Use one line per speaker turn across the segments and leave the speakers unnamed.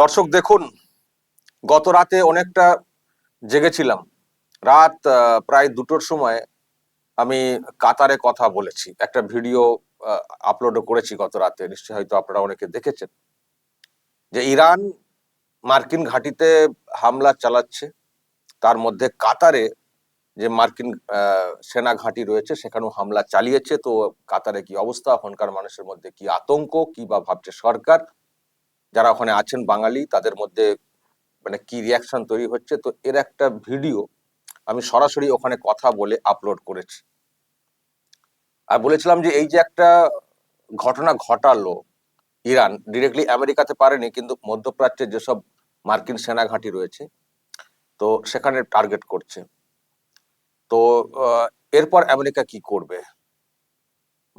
দর্শক দেখুন, গত রাতে অনেকটা জেগেছিলাম। রাত প্রায় দুটোর সময় আমি কাতারে কথা বলেছি। একটা ভিডিও আপলোডও করেছি গত রাতে। নিশ্চয়ই হয়তো আপনারা অনেকে দেখেছেন যে ইরান মার্কিন ঘাঁটিতে হামলা চালাচ্ছে। তার মধ্যে কাতারে যে মার্কিন সেনা ঘাঁটি রয়েছে, সেখানেও হামলা চালিয়েছে। তো কাতারে কি অবস্থা? ওখানকার মানুষের মধ্যে কি আতঙ্ক? কি বা ভাবছে সরকার? যারা ওখানে আছেন বাঙালি, তাদের মধ্যে মানে কি রিয়াকশন তৈরি হচ্ছে, তো এর একটা ভিডিও আমি সরাসরি ওখানে কথা বলে আপলোড করেছি। আর বলেছিলাম যে এই যে একটা ঘটনা ঘটালো ইরান ডিরেক্টলি আমেরিকাতে পারেনি, কিন্তু মধ্যপ্রাচ্যের যেসব মার্কিন সেনা ঘাঁটি রয়েছে, তো সেখানে টার্গেট করছে। তো এরপর আমেরিকা কি করবে?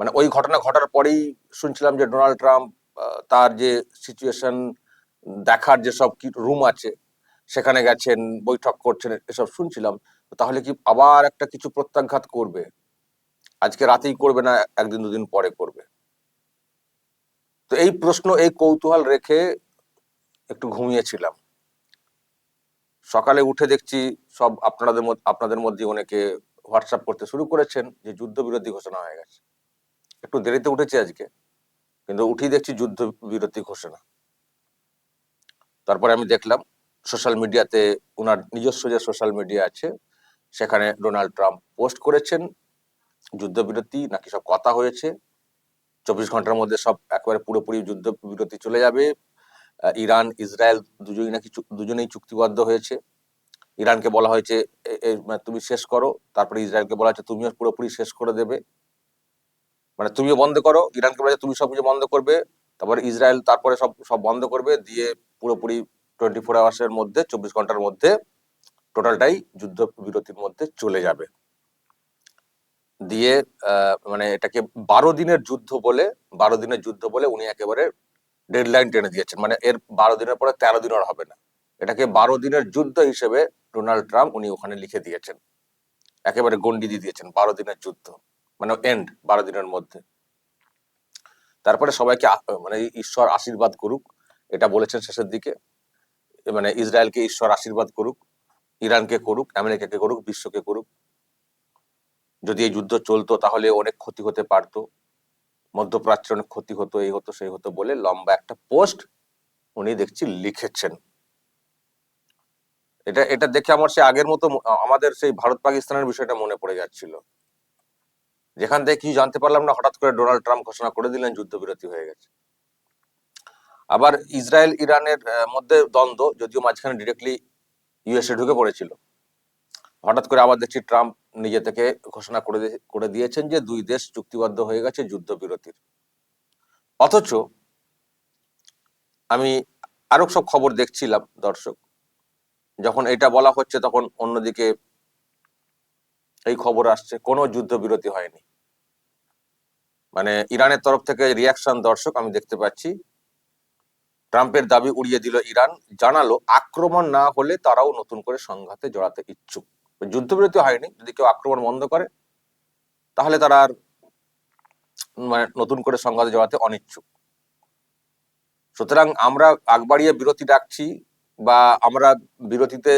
মানে ওই ঘটনা ঘটার পরেই শুনছিলাম যে ডোনাল্ড ট্রাম্প তার যে সিচুয়েশন দেখার যেসব কি রুম আছে, সেখানে গেছেন, বৈঠক করছেন, এসব শুনছিলাম তাহলে কি আবার একটা কিছু প্রত্যাঘাত করবে? আজকে রাতেই করবে না, একদিন দুদিন পরে করবে? তো এই প্রশ্ন, এই কৌতূহল রেখে একটু ঘুমিয়েছিলাম। সকালে উঠে দেখছি সব আপনাদের আপনাদের মধ্যে অনেকে হোয়াটসঅ্যাপ করতে শুরু করেছেন, যে যুদ্ধবিরতি ঘোষণা হয়ে গেছে। একটু দেরিতে উঠেছি আজকে। কিন্তু উঠেই দেখছি যুদ্ধ বিরতি ঘোষণা। তারপরে আমি দেখলাম সোশ্যাল মিডিয়াতে ওনার নিজস্ব যে সোশ্যাল মিডিয়া আছে, সেখানে ডোনাল্ড ট্রাম্প পোস্ট করেছেন যুদ্ধবিরতি নাকি সব কথা হয়েছে। চব্বিশ ঘণ্টার মধ্যে সব একেবারে পুরোপুরি যুদ্ধ বিরতি চলে যাবে। ইরান, ইসরায়েল দুজনেই নাকি দুজনেই চুক্তিবদ্ধ হয়েছে। ইরানকে বলা হয়েছে মানে তুমি শেষ করো। তারপরে ইসরায়েলকে বলা হয়েছে, তুমিও পুরোপুরি শেষ করে দেবে। মানে তুমিও বন্ধ করো, ইরানকে বলা তুমি সব কিছু বন্ধ করবে, তারপরে ইসরায়েল তারপরে সব সব বন্ধ করবে, দিয়ে পুরোপুরি টোয়েন্টি ফোর আওয়ার্সের মধ্যে, চব্বিশ ঘণ্টার মধ্যে টোটালটাই যুদ্ধ বিরতির মধ্যে চলে যাবে। দিয়ে মানে এটাকে বারো দিনের যুদ্ধ বলে, বারো দিনের যুদ্ধ বলে উনি একেবারে ডেডলাইন টেনে দিয়েছেন। মানে এর বারো দিনের পরে তেরো দিন আর হবে না। এটাকে বারো দিনের যুদ্ধ হিসেবে ডোনাল্ড ট্রাম্প উনি ওখানে লিখে দিয়েছেন। একেবারে গন্ডি দিয়ে দিয়েছেন, বারো দিনের যুদ্ধ। মানে এন্ড বারো দিনের মধ্যে। তারপরে সবাইকে মানে ঈশ্বর আশীর্বাদ করুক, এটা বলেছেন শেষের দিকে। মানে ইসরায়েলকে ঈশ্বর আশীর্বাদ করুক, ইরানকে করুক, আমেরিকাকে করুক, বিশ্বকে করুক। যদি এই যুদ্ধ চলতো, তাহলে অনেক ক্ষতি হতে পারতো। মধ্যপ্রাচ্যে অনেক ক্ষতি হতো, এই হতো, সেই হতো বলে লম্বা একটা পোস্ট উনি দেখছি লিখেছেন। এটা এটা দেখে আমার সে আগের মতো আমাদের সেই ভারত পাকিস্তানের বিষয়টা মনে পড়ে যাচ্ছিল। যেখান থেকে কিছু জানতে পারলাম না, হঠাৎ করে ডোনাল্ড ট্রাম্প ঘোষণা করে দিলেন, যুদ্ধবিরতি হয়ে গেছে। আবার ইসরায়েল, ইরানের মধ্যে দ্বন্দ্ব, যদিও মাঝখানে ডিরেক্টলি ইউএসএ ঢুকে পড়েছিল। হঠাৎ করে আবার দেখছি ট্রাম্প নিজে থেকে ঘোষণা করে করে দিয়েছেন যে দুই দেশ চুক্তিবদ্ধ হয়ে গেছে যুদ্ধবিরতির। অথচ আমি আরও সব খবর দেখছিলাম, দর্শক। যখন এটা বলা হচ্ছে, তখন অন্যদিকে এই খবর আসছে, কোনো যুদ্ধবিরতি হয়নি। মানে ইরানের তরফ থেকে রিয়াকশন দর্শক আমি দেখতে পাচ্ছি। ট্রাম্পের দাবি উড়িয়ে দিল ইরান, জানালো আক্রমণ না হলে তারাও নতুন করে সংঘাতে জড়াতে ইচ্ছুক। যুদ্ধবিরতি হয়নি, যদি কেউ আক্রমণ বন্ধ করে, তাহলে তারা আর মানে নতুন করে সংঘাতে জড়াতে অনিচ্ছুক। সুতরাং আমরা আগ বাড়িয়ে বিরতি ডাকছি বা আমরা বিরতিতে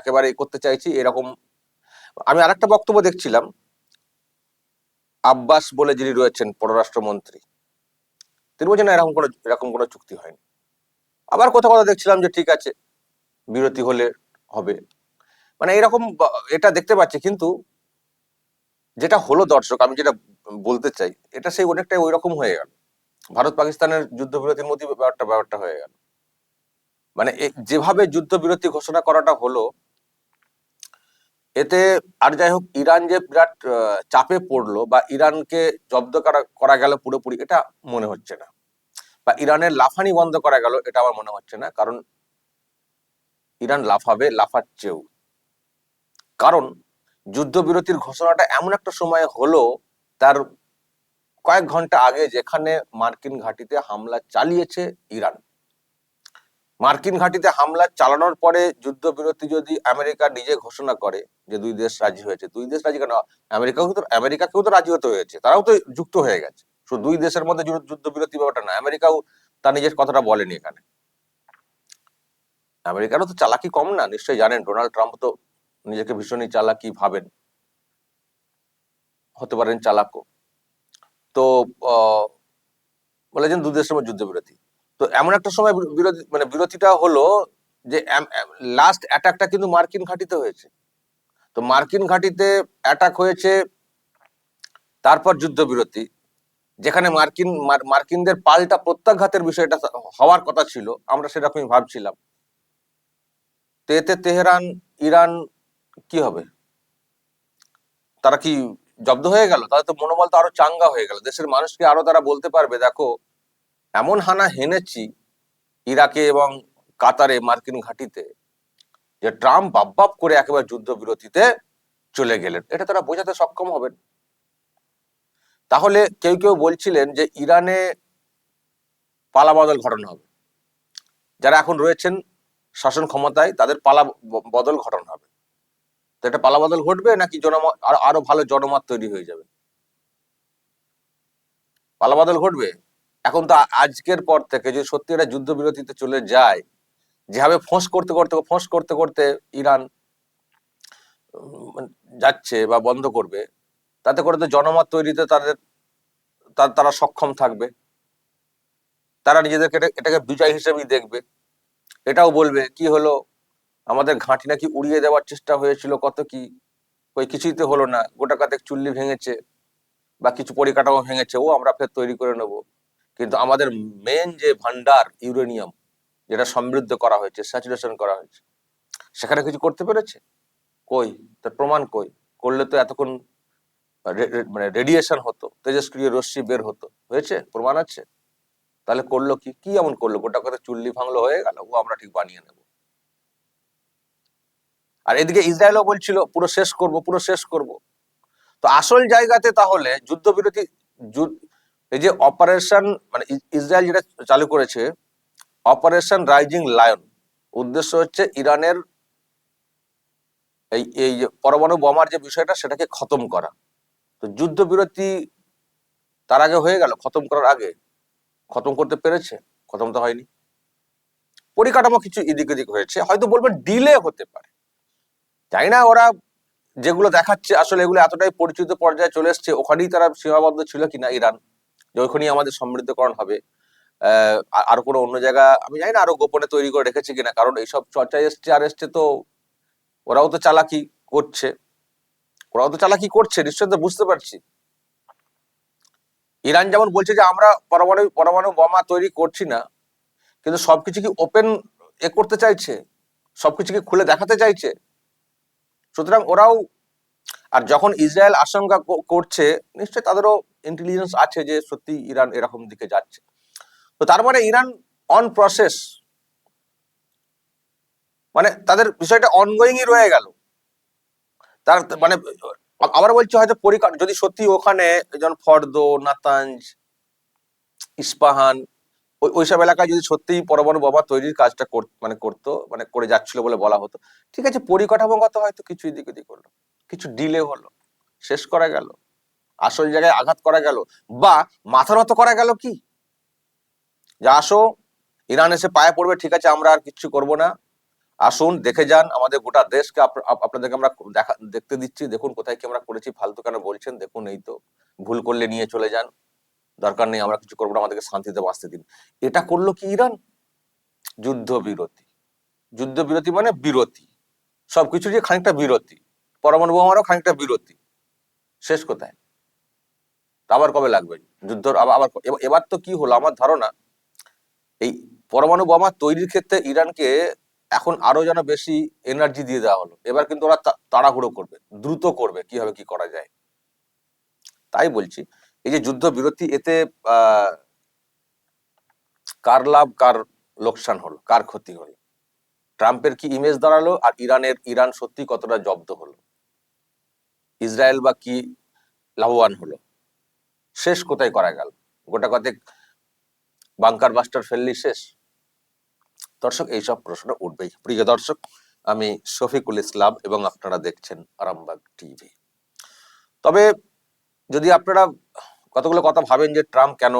একেবারে করতে চাইছি এরকম। আমি আরেকটা বক্তব্য দেখছিলাম আব্বাস বলে যিনি রয়েছেন পররাষ্ট্রমন্ত্রী তিনি বলছেন এরকম কোনো এরকম কোনো চুক্তি হয়নি। আবার কোথাও কথা দেখছিলাম যে ঠিক আছে, বিরতি হলে হবে। মানে এরকম এটা দেখতে পাচ্ছি, কিন্তু যেটা হলো দর্শক, আমি যেটা বলতে চাই, এটা সেই অনেকটাই ওই রকম হয়ে গেল। ভারত পাকিস্তানের যুদ্ধবিরতির মধ্যে ব্যাপারটা ব্যাপারটা হয়ে গেল। মানে যেভাবে যুদ্ধবিরতি ঘোষণা করাটা হলো এতে আর যাই হোক ইরান যে বিরাট চাপে পড়ল বা ইরানকে জব্দ করা করা গেল পুরোপুরি, এটা মনে হচ্ছে না। বা ইরানের লাফানি বন্ধ করা গেল, এটা আমার মনে হচ্ছে না। কারণ ইরান লাফাবে, লাফাচ্ছেও। কারণ যুদ্ধবিরতির ঘোষণাটা এমন একটা সময় হলো, তার কয়েক ঘণ্টা আগে যেখানে মার্কিন ঘাঁটিতে হামলা চালিয়েছে ইরান। মার্কিন ঘাঁটিতে হামলা চালানোর পরে যুদ্ধবিরতি যদি আমেরিকা নিজে ঘোষণা করে যে দুই দেশ রাজি হয়েছে, দুই দেশ রাজি কেন? আমেরিকাও তো, আমেরিকাকেও তো রাজি হতে হয়েছে, তারাও তো যুক্ত হয়ে গেছে। শুধু দুই দেশের মধ্যে যুদ্ধ- যুদ্ধবিরতি ব্যাপারটা না আমেরিকাও তার নিজের কথাটা বলেনি এখানে। আমেরিকারও তো চালাকি কম না, নিশ্চয়ই জানেন, ডোনাল্ড ট্রাম্প তো নিজেকে ভীষণই চালাকি ভাবেন। হতে পারেন চালাকও। তো বলেছেন দু দেশের মধ্যে যুদ্ধবিরতি। তো এমন একটা সময় বিরোধী মানে বিরতিটা হলো যে লাস্ট অ্যাটাকটা কিন্তু মার্কিন ঘাঁটিতে হয়েছে। তো মার্কিন ঘাঁটিতে অ্যাটাক হয়েছে, তারপর যুদ্ধবিরতি, যেখানে মার্কিন মার্কিনদের পাল্টা প্রত্যাঘাতের বিষয়টা হওয়ার কথা ছিল, আমরা সেরকমই ভাবছিলাম। তো এতে তেহরান, ইরান কি হবে? তারা কি জব্দ হয়ে গেল? তাদের তো মনোবল তো আরও চাঙ্গা হয়ে গেল। দেশের মানুষকে আরও তারা বলতে পারবে, দেখো এমন হানা হেনেছি ইরাকে এবং কাতারে, মার্কিন ঘাঁটিতে, যে ট্রাম্প বাপ করে একেবারে যুদ্ধবিরতিতে চলে গেলেন। এটা তারা বোঝাতে সক্ষম হবেন। তাহলে কেউ কেউ বলছিলেন যে ইরানে পালাবদল ঘটনা হবে। যারা এখন রয়েছেন শাসন ক্ষমতায়, তাদের পালা বদল ঘটনা হবে। তো এটা পালাবদল ঘটবে নাকি জনমত আরও আরও ভালো জনমত তৈরি হয়ে যাবে? পালাবদল ঘটবে? এখন তো আজকের পর থেকে যদি সত্যি এটা যুদ্ধবিরতিতে চলে যায়, যেভাবে ফোঁস করতে করতে, ফোঁস করতে করতে ইরান মানে যাচ্ছে বা বন্ধ করবে, তাতে করে তো জনমত তৈরিতে তাদের তারা সক্ষম থাকবে। তারা নিজেদেরকে এটাকে বিজয় হিসেবেই দেখবে। এটাও বলবে, কি হলো? আমাদের ঘাঁটি নাকি উড়িয়ে দেওয়ার চেষ্টা হয়েছিল, কত কি? ওই কিছুই তো হলো না, গোটা কাতেক চুল্লি ভেঙেছে বা কিছু পরিকাঠামো ভেঙেছে, ও আমরা ফের তৈরি করে নেব। কিন্তু আমাদের মেন যে ভান্ডার ইউরেনিয়াম যেটা সমৃদ্ধ করা হয়েছে স্যাচুরেশন করা হয়েছে, সেখানে কিছু করতে পেরেছে? কই? তার প্রমাণ কই? করলে তো এতক্ষণ মানে রেডিয়েশন হতো, তেজস্ক্রিয় রশ্মি বের হতো। হয়েছে? প্রমাণ আছে? তাহলে করল কি? কি এমন করল? গোটা কথা চুল্লি ভাঙলো হয়ে গেল, ও আমরা ঠিক বানিয়ে নেব। আর এদিকে ইসরায়েলও বলছিল, পুরো শেষ করব, পুরো শেষ করব। তো আসল জায়গাতে তাহলে যুদ্ধবিরতি, যুদ্ধ এই যে অপারেশন মানে ইসরায়েল যেটা চালু করেছে, অপারেশন রাইজিং লায়ন, উদ্দেশ্য হচ্ছে ইরানের এই এই পরমাণু বোমার যে বিষয়টা সেটাকে খতম করা। তো যুদ্ধবিরতি তার আগে হয়ে গেল, খতম করার আগে। খতম করতে পেরেছে, খতম তো হয়নি। পরিকাঠামো কিছু এদিক ওদিক হয়েছে, হয়তো বলবেন ডিলে হতে পারে। জানি না ওরা যেগুলো দেখাচ্ছে, আসলে এগুলো এতটাই পরিচিত পর্যায়ে চলে এসছে, ওখানেই তারা সীমাবদ্ধ ছিল কিনা ইরান। যে ওইখানেই আমাদের সমৃদ্ধকরণ হবে। আর- কোনো অন্য জায়গা, আমি জানি না আরও গোপনে তৈরি করে রেখেছে কিনা, কারণ এইসব চর্চায় এসছে আর এসছে তো ওরাও তো চালাকি করছে। ওরাও তো চালাকি করছে নিশ্চয় তো বুঝতে পারছি। ইরান যেমন বলছে যে আমরা পরমাণু পরমাণু বোমা তৈরি করছি না, কিন্তু সবকিছু কি ওপেন এ করতে চাইছে? সবকিছু কি খুলে দেখাতে চাইছে? সুতরাং ওরাও, আর যখন ইসরায়েল আশঙ্কা করছে, নিশ্চয়ই তাদেরও ইন্টেলিজেন্স আছে যে সত্যি ইরান এরকম দিকে যাচ্ছে। তো তার মানে ইরান অন প্রসেস মানে তাদের বিষয়টা অনগোয়িংই রয়ে গেল। তার মানে আবার বলছে হয়তো পরিকার, যদি সত্যি ওখানে যেমন ফর্দ, নাতাঞ্জ, ইস্পাহান, ওই, ওইসব এলাকায় যদি সত্যিই পরমাণু বোমা তৈরির কাজটা মানে করতো মানে করে যাচ্ছিল বলে বলা হতো। ঠিক আছে, পরিকাঠামোগত হয়তো কিছু এদিক ওদিক হলো, কিছু ডিলে হলো, শেষ করা গেল। আসল জায়গায় আঘাত করা গেল বা মাথা নত করা গেল কি? যে আসো, ইরান এসে পায়ে পড়বে, ঠিক আছে, আমরা আর কিচ্ছু করব না। আসুন, দেখে যান, আমাদের গোটা দেশকে আপ- আপ- আপনাদেরকে আমরা দেখা, দেখতে দিচ্ছি, দেখুন কোথায় কি আমরা করেছি, ফালতু কেন বলছেন, দেখুন এই তো, ভুল করলে নিয়ে চলে যান, দরকার নেই, আমরা কিছু করব না, আমাদেরকে শান্তিতে বাঁচতে দিন। এটা করল কি ইরান? যুদ্ধ বিরতি যুদ্ধ বিরতি মানে বিরতি। সবকিছু যে খানিকটা বিরতি, পরমাণু বোমারও খানিকটা বিরতি। শেষ কোথায়? আবার কবে লাগবে? যুদ্ধ আবার এবার- তো কি হলো? আমার ধারণা, এই পরমাণু বোমা তৈরির ক্ষেত্রে ইরানকে এখন আরও যেন বেশি এনার্জি দিয়ে দেওয়া হলো। এবার কিন্তু ওরা তাড়াহুড়ো করবে, দ্রুত করবে কীভাবে কি করা যায়। তাই বলছি, এই যে যুদ্ধ বিরতি, এতে কার লাভ, কার লোকসান হলো, কার ক্ষতি হলো? ট্রাম্পের কি ইমেজ দাঁড়াল আর ইরানের, ইরান সত্যি কতটা জব্দ হলো? ইসরায়েল বা কি লাভবান হলো? শেষ কোথায় করা গেল? গোটা কতেক বাংকার মাস্টার ফেললি শেষ? দর্শক, এইসব প্রশ্ন উঠবেই। প্রিয় দর্শক, আমি শফিকুল ইসলাম এবং আপনারা দেখছেন আরামবাগ টিভি। তবে যদি আপনারা কতগুলো কথা ভাবেন যে ট্রাম্প কেন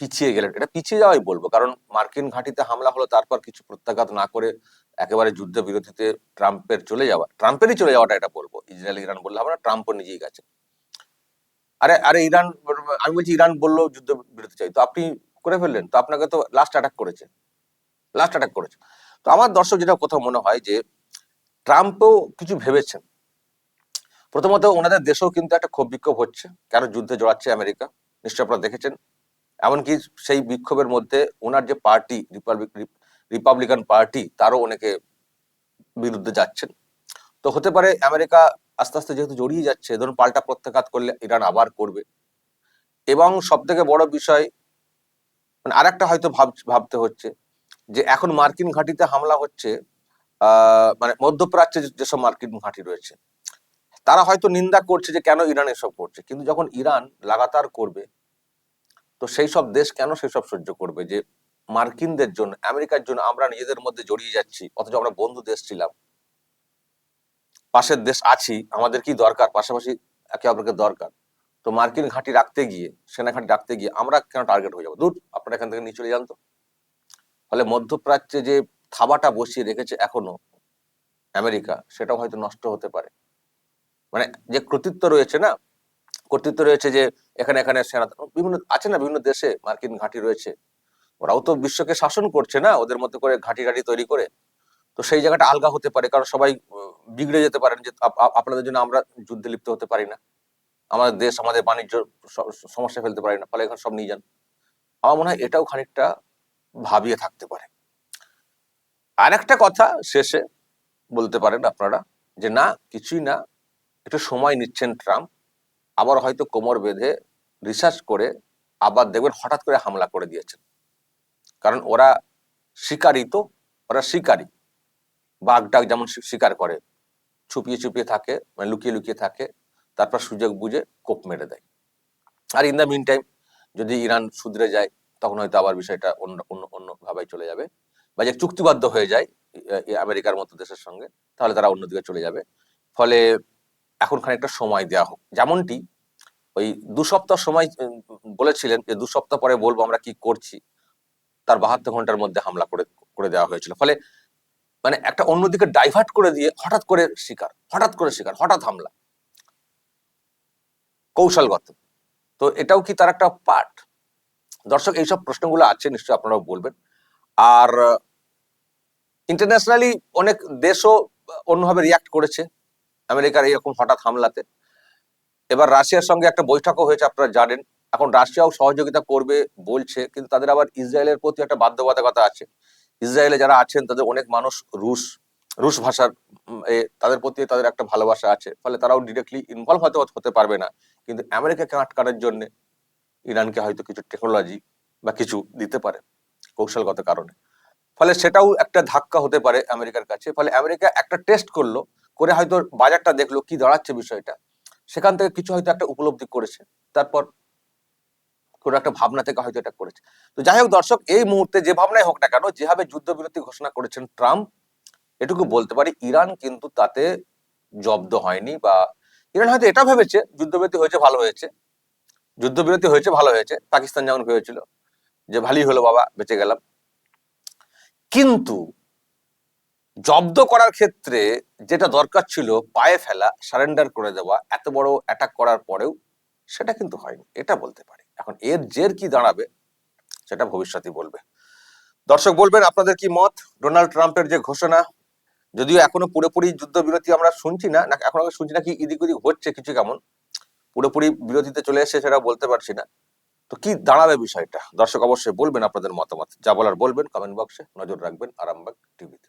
পিছিয়ে গেলেন, এটা পিছিয়ে যাওয়াই বলব। কারণ মার্কিন ঘাঁটিতে হামলা হলো, তারপর কিছু প্রত্যাঘাত না করে একেবারে যুদ্ধ বিরতিতে ট্রাম্পের চলে যাওয়া, ট্রাম্পেরই চলে যাওয়াটা এটা বলব। ইসরায়েল, ইরান বললে হবে না ট্রাম্পও নিজেই গেছে আরে আরে ইরান, আমি বলছি ইরান বলল যুদ্ধ বিরতি চাই। তো আপনি করে ফেললেন, তো আপনাকে তো লাস্ট অ্যাটাক করেছে। লাস্ট অ্যাটাক করেছে। তো আমার দর্শক যেটা কোথাও মনে হয় যে, ট্রাম্পও কিছু ভেবেছেন। প্রথমত ওনাদের দেশেও কিন্তু একটা ক্ষোভ বিক্ষোভ হচ্ছে। কেন যুদ্ধে জড়াচ্ছে আমেরিকা? নিশ্চয় আপনারা দেখেছেন। এমনকি সেই বিক্ষোভের মধ্যে ওনার যে পার্টি রিপাবলিক রিপাবলিকান পার্টি, তারও অনেকে বিরুদ্ধে যাচ্ছেন। তো হতে পারে আমেরিকা আস্তে আস্তে যেহেতু জড়িয়ে যাচ্ছে, ধরুন পাল্টা প্রত্যাঘাত করলে ইরান আবার করবে। এবং সব থেকে বড় বিষয় মানে আরেকটা হয়তো ভাব, ভাবতে হচ্ছে, যে এখন মার্কিন ঘাঁটিতে হামলা হচ্ছে মানে মধ্যপ্রাচ্যে যেসব মার্কিন ঘাঁটি রয়েছে, তারা হয়তো নিন্দা করছে যে কেন ইরান এসব করছে। কিন্তু যখন ইরান লাগাতার করবে, তো সেই সব দেশ কেন সেসব সহ্য করবে? যে মার্কিনদের জন্য, আমেরিকার জন্য আমরা নিজেদের মধ্যে জড়িয়ে যাচ্ছি, অথচ আমরা বন্ধু দেশ ছিলাম। পাশের দেশ আছি, আমাদের কি দরকার? পাশাপাশি একে অপরকে দরকার। তো মার্কিন ঘাঁটি রাখতে গিয়ে সেনা ঘাঁটি রাখতে গিয়ে আমরা কেন টার্গেট হয়ে যাব? দূর আপনারা এখান থেকে নিয়ে চলে যান তো। ফলে মধ্যপ্রাচ্যে যে থাবাটা বসিয়ে রেখেছে এখনও আমেরিকা, সেটাও হয়তো নষ্ট হতে পারে। মানে যে কর্তৃত্ব রয়েছে না, কর্তৃত্ব রয়েছে যে এখানে এখানে সেনা বিভিন্ন আছে না, বিভিন্ন দেশে মার্কিন ঘাঁটি রয়েছে। ওরাও তো বিশ্বকে শাসন করছে না, ওদের মধ্যে করে ঘাঁটি ঘাঁটি তৈরি করে। তো সেই জায়গাটা আলগা হতে পারে, কারণ সবাই বিগড়ে যেতে পারেন যে আপ- আপ- আপনাদের জন্য আমরা যুদ্ধে লিপ্ত হতে পারি না। আমাদের দেশ, আমাদের বাণিজ্য সমস্যা ফেলতে পারি না, ফলে এখন সব নিয়ে যান। আমার মনে হয় এটাও খানিকটা ভাবিয়ে থাকতে পারে। আর একটা কথা শেষে বলতে পারেন আপনারা, যে না, কিছুই না, একটু সময় নিচ্ছেন ট্রাম্প, আবার হয়তো কোমর বেঁধে রিসার্চ করে আবার দেখবেন হঠাৎ করে হামলা করে দিয়েছেন। কারণ ওরা শিকারী তো, ওরা শিকারী। বাঘ ডাক যেমন শিকার করে, ছুপিয়ে ছুপিয়ে থাকে মানে লুকিয়ে লুকিয়ে থাকে, তারপর সুযোগ বুঝে কোপ মেরে দেয়। আর ইন দ্য মিন টাইম যদি ইরান সুধরে যায়, তখন হয়তো আবার বিষয়টা অন্য অন্য অন্য ভাবে চলে যাবে। বা যে চুক্তিবদ্ধ হয়ে যায় আমেরিকার মতো দেশের সঙ্গে, তাহলে তারা অন্যদিকে চলে যাবে। ফলে এখন খানিকটা সময় দেওয়া হোক। যেমনটি ওই দু সপ্তাহ সময় বলেছিলেন, যে দু সপ্তাহ পরে বলব আমরা কি করছি, তার বাহাত্তর ঘণ্টার মধ্যে হামলা করে করে দেওয়া হয়েছিল। ফলে মানে একটা অন্যদিকে ডাইভার্ট করে দিয়ে হঠাৎ করে শিকার, হঠাৎ করে শিকার, হঠাৎ হামলা। কৌশলগত। তো এটাও কি তার একটা পার্ট দর্শক, এইসব প্রশ্নগুলো আছে, নিশ্চয়ই আপনারাও বলবেন। আর ইন্টারন্যাশনালি অনেক দেশও অন্যভাবে রিয়াক্ট করেছে আমেরিকার এরকম হঠাৎ হামলাতে। এবার রাশিয়ার সঙ্গে একটা বৈঠকও হয়েছে, আপনারা জানেন। এখন রাশিয়াও সহযোগিতা করবে, বলছে, কিন্তু তাদের আবার ইসরায়েলের প্রতি একটা বাধ্যবাধকতা আছে। ইসরায়েলে যারা আছেন, তাদের অনেক মানুষ রুশ রুশ ভাষার তাদের প্রতি তাদের একটা ভালোবাসা আছে। ফলে তারাও ডিরেক্টলি ইনভলভ হয়তো হতে পারবে না। কিন্তু আমেরিকাকে আটকানোর জন্য ইরানকে হয়তো কিছু টেকনোলজি বা কিছু দিতে পারে কৌশলগত কারণে। ফলে সেটাও একটা ধাক্কা হতে পারে আমেরিকার কাছে। ফলে আমেরিকা একটা টেস্ট করল, করে হয়তো বাজারটা দেখল, কি দাঁড়াচ্ছে বিষয়টা। সেখান থেকে কিছু হয়তো একটা উপলব্ধি করেছে। তারপর কোনো একটা ভাবনা থেকে হয়তো এটা করেছে। তো যাই হোক দর্শক, এই মুহূর্তে যে ভাবনাই হোক না কেন, যেভাবে যুদ্ধবিরতি ঘোষণা করেছেন ট্রাম্প, এটুকু বলতে পারি ইরান কিন্তু তাতে জব্দ হয়নি বা ইরান হয়তো এটা ভেবেছে, যুদ্ধবিরতি হয়েছে, ভালো হয়েছে। যুদ্ধবিরতি হয়েছে, ভালো হয়েছে, পাকিস্তান যেমন ভেবেছিল যে ভালোই হলো, বাবা, বেঁচে গেলাম। কিন্তু জব্দ করার ক্ষেত্রে যেটা দরকার ছিল, পায়ে ফেলা, সারেন্ডার করে দেওয়া, এত বড় অ্যাটাক করার পরেও সেটা কিন্তু হয়নি, এটা বলতে পারি। এখন এর জের কি দাঁড়াবে, সেটা ভবিষ্যতই বলবে। দর্শক বলবেন, আপনাদের কি মত? ডোনাল্ড ট্রাম্পের যে ঘোষণা, যদিও এখনও পুরোপুরি যুদ্ধবিরতি আমরা শুনছি না না শুনছি না কি ইদিক উদিক হচ্ছে কিছু কেমন। পুরোপুরি বিরতিতে চলে এসেছে সেটা বলতে পারছি না। তো কি দাঁড়াবে বিষয়টা? দর্শক অবশ্যই বলবেন আপনাদের মতামত। যা বলার বলবেন কমেন্ট বক্সে নজর রাখবেন, আরামবাগ টিভিতে।